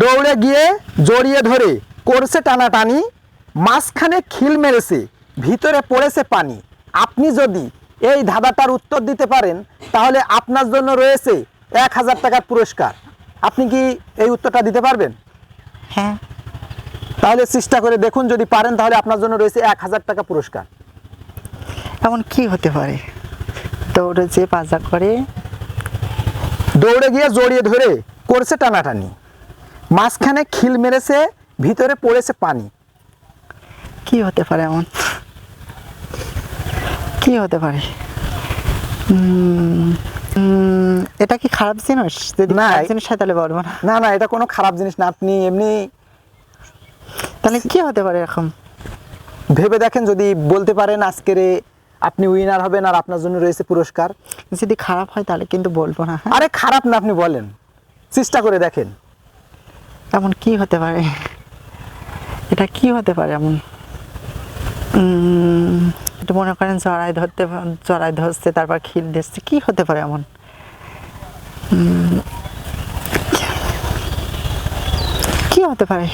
দৌড়ে গিয়ে জড়িয়ে ধরে করছে টানাটানি মাঝখানে খিল মেরেছে ভিতরে পড়েছে পানি। আপনি যদি এই ধাঁধাটার উত্তর দিতে পারেন তাহলে আপনার জন্য রয়েছে এক হাজার টাকার পুরস্কার। আপনি কি এই উত্তরটা দিতে পারবেন? হ্যাঁ। তাহলে চেষ্টা করে দেখুন যদি পারেন তাহলে আপনার জন্য রয়েছে এক হাজার টাকা পুরস্কার। এমন কি হতে পারে? দৌড়ে যে বাজা করে। দৌড়ে গিয়ে জড়িয়ে ধরে করছে টানাটানি। মাঝখানে খিল মেরেছে ভিতরে পড়েছে পানি। কি হতে পারে এমন? কি হতে পারে? এটা কি খারাপ জিনিস? যদি না, জিনিস হয় তাহলে বলব না। না না এটা কোনো খারাপ জিনিস না। আপনি এমনি তাহলে কি হতে পারে এরকম? ভেবে দেখেন যদি বলতে পারেন আজকের আপনি উইনার হবেন আর আপনার জন্য রয়েছে পুরস্কার। যদি খারাপ হয় তাহলে কিন্তু বলব না হ্যাঁ? আরে খারাপ না আপনি বলেন। চেষ্টা করে দেখেন। এমন কি হতে পারে? এটা কি হতে পারে এমন? একটু মনে করেন চড়াই ধরতে চড়াই ধরছে, তারপর খিল দিচ্ছে, কি হতে পারে এমন? কি হতে পারে?